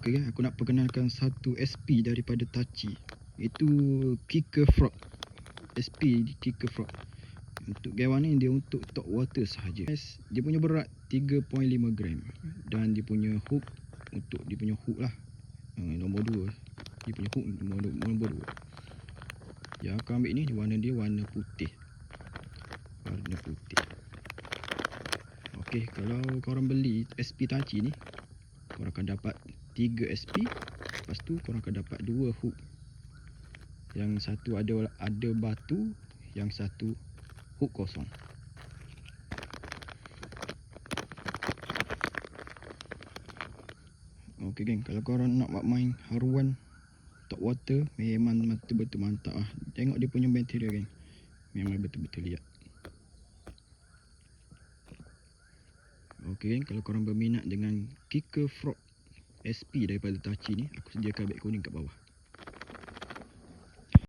Okay, aku nak perkenalkan satu SP daripada Tachi. Itu Kicker Frog. SP Kicker Frog. Untuk gaiwan ni dia untuk top water sahaja. Dia punya berat 3.5 gram dan dia punya hook untuk dia punya hook lah. Uh, nombor 2. Dia punya hook nombor, nombor 2. Yang aku ambil ni warna dia warna putih. Warna putih. Okey, kalau korang beli SP Tachi ni, korang akan dapat 3 SP. Lepas tu korang akan dapat 2 hook. Yang satu ada ada batu, yang satu hook kosong. Okey geng, kalau korang nak buat main haruan top water memang betul-betul mantap ah. Tengok dia punya material geng. Memang betul-betul lihat. Geng, kalau korang berminat dengan Kicker Frog SP daripada Tachi ni, aku sediakan beg kuning kat bawah.